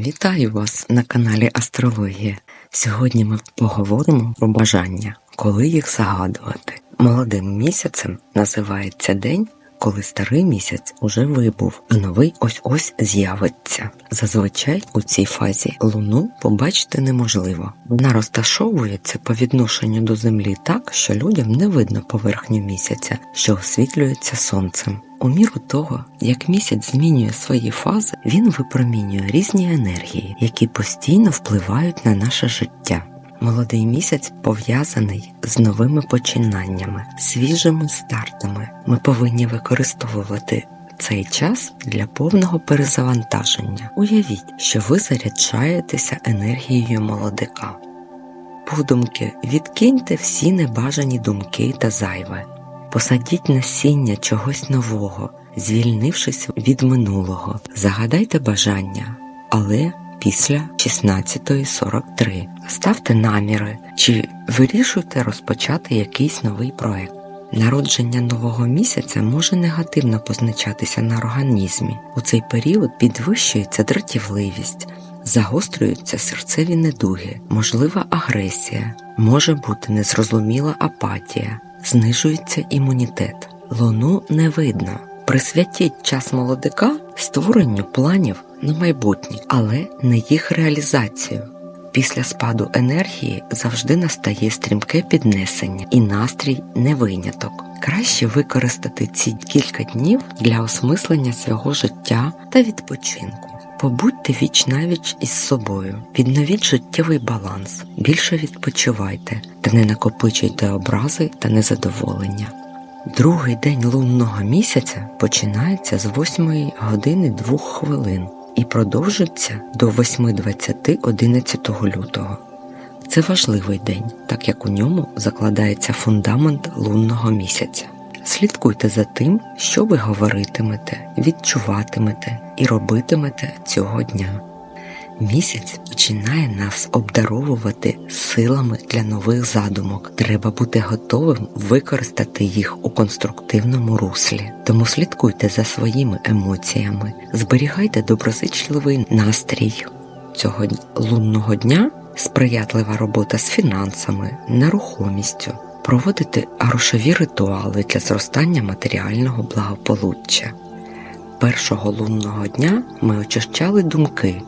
Вітаю вас на каналі Астрологія. Сьогодні ми поговоримо про бажання, коли їх загадувати. Молодим місяцем називається день, коли старий місяць уже вибув, а новий ось-ось з'явиться. Зазвичай у цій фазі луну побачити неможливо. Вона розташовується по відношенню до землі так, що людям не видно поверхню місяця, що освітлюється сонцем. У міру того, як місяць змінює свої фази, він випромінює різні енергії, які постійно впливають на наше життя. Молодий місяць пов'язаний з новими починаннями, свіжими стартами. Ми повинні використовувати цей час для повного перезавантаження. Уявіть, що ви заряджаєтеся енергією молодика. Подумки відкиньте всі небажані думки та зайве. Посадіть насіння чогось нового, звільнившись від минулого. Загадайте бажання, але після 16.43. Ставте наміри чи вирішуйте розпочати якийсь новий проект. Народження нового місяця може негативно позначатися на організмі. У цей період підвищується дратівливість, загострюються серцеві недуги, можлива агресія, може бути незрозуміла апатія, знижується імунітет. Луну не видно. Присвятіть час молодика створенню планів на майбутнє, але не їх реалізацію. Після спаду енергії завжди настає стрімке піднесення, і настрій не виняток. Краще використати ці кілька днів для осмислення свого життя та відпочинку. Побудьте віч навіч із собою, відновіть життєвий баланс, більше відпочивайте та не накопичуйте образи та незадоволення. Другий день лунного місяця починається з 8 години 2 хвилин і продовжиться до 8.20 11 лютого. Це важливий день, так як у ньому закладається фундамент лунного місяця. Слідкуйте за тим, що ви говоритимете, відчуватимете і робитимете цього дня. Місяць починає нас обдаровувати силами для нових задумок. Треба бути готовим використати їх у конструктивному руслі. Тому слідкуйте за своїми емоціями, зберігайте доброзичливий настрій цього лунного дня, сприятлива робота з фінансами, нерухомістю, проводити грошові ритуали для зростання матеріального благополуччя. Першого лунного дня ми очищали думки.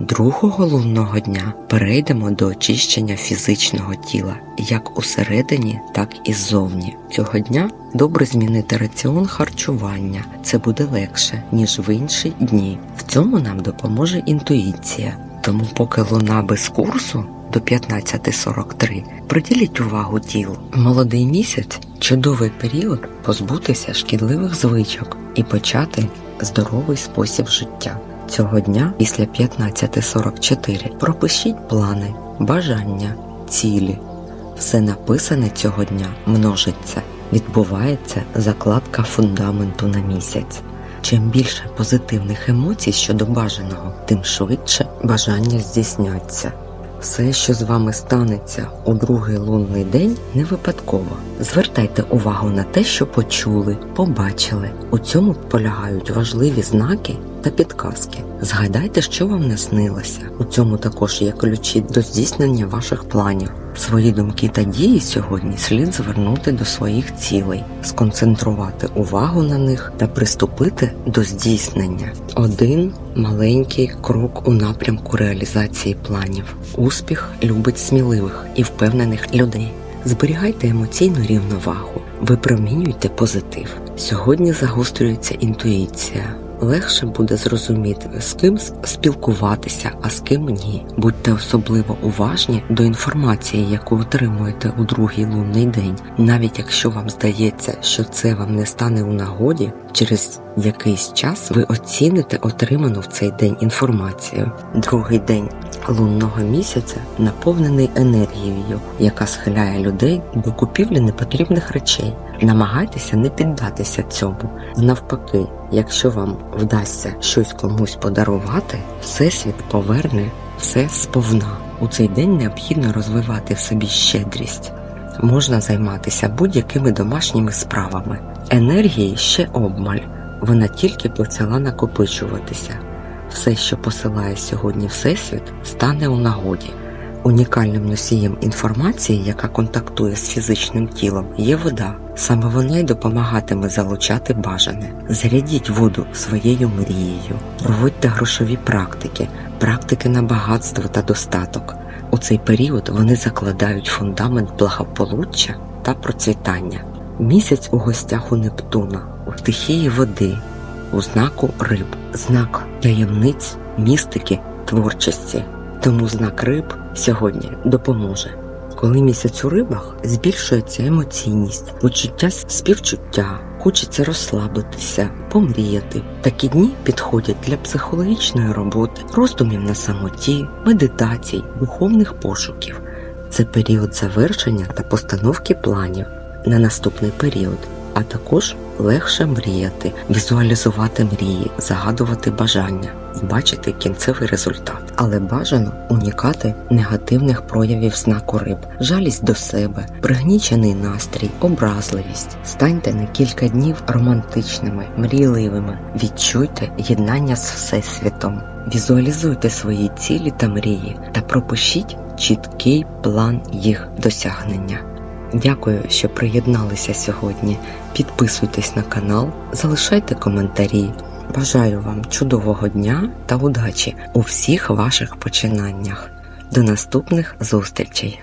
Другого лунного дня перейдемо до очищення фізичного тіла, як усередині, так і ззовні. Цього дня добре змінити раціон харчування. Це буде легше, ніж в інші дні. В цьому нам допоможе інтуїція. Тому, поки луна без курсу до 15.43, приділіть увагу тілу. Молодий місяць чудовий період позбутися шкідливих звичок і почати здоровий спосіб життя. Цього дня після 15.44 пропишіть плани, бажання, цілі. Все написане цього дня множиться, відбувається закладка фундаменту на місяць. Чим більше позитивних емоцій щодо бажаного, тим швидше бажання здійсняться. Все, що з вами станеться у другий лунний день, не випадково. Звертайте увагу на те, що почули, побачили. У цьому полягають важливі знаки та підказки. Згадайте, що вам не снилося. У цьому також є ключі до здійснення ваших планів. Свої думки та дії сьогодні слід звернути до своїх цілей, сконцентрувати увагу на них та приступити до здійснення. Один маленький крок у напрямку реалізації планів. Успіх любить сміливих і впевнених людей. Зберігайте емоційну рівновагу, випромінюйте позитив. Сьогодні загострюється інтуїція. Легше буде зрозуміти, з ким спілкуватися, а з ким ні. Будьте особливо уважні до інформації, яку отримуєте у другий лунний день, навіть якщо вам здається, що це вам не стане у нагоді, через якийсь час ви оціните отриману в цей день інформацію. Другий день лунного місяця наповнений енергією, яка схиляє людей до купівлі непотрібних речей. Намагайтеся не піддатися цьому. Навпаки, якщо вам вдасться щось комусь подарувати, всесвіт поверне все сповна. У цей день необхідно розвивати в собі щедрість. Можна займатися будь-якими домашніми справами. Енергії ще обмаль, вона тільки почала накопичуватися. все, що посилає сьогодні Всесвіт, стане у нагоді. Унікальним носієм інформації, яка контактує з фізичним тілом, є вода. Саме вона й допомагатиме залучати бажане. Зарядіть воду своєю мрією, проводьте грошові практики, практики на багатство та достаток. У цей період вони закладають фундамент благополуччя та процвітання. Місяць у гостях у Нептуна, у стихії води, у знаку риб, знак таємниць, містики, творчості. Тому знак риб сьогодні допоможе. Коли місяць у рибах збільшується емоційність, почуття співчуття, хочеться розслабитися, помріяти. Такі дні підходять для психологічної роботи, роздумів на самоті, медитацій, духовних пошуків. Це період завершення та постановки планів на наступний період, а також легше мріяти, візуалізувати мрії, загадувати бажання і бачити кінцевий результат. Але бажано уникати негативних проявів знаку риб, жалість до себе, пригнічений настрій, образливість. Станьте на кілька днів романтичними, мрійливими, відчуйте єднання з Всесвітом. Візуалізуйте свої цілі та мрії та пропишіть чіткий план їх досягнення. Дякую, що приєдналися сьогодні. Підписуйтесь на канал, залишайте коментарі. Бажаю вам чудового дня та удачі у всіх ваших починаннях. До наступних зустрічей!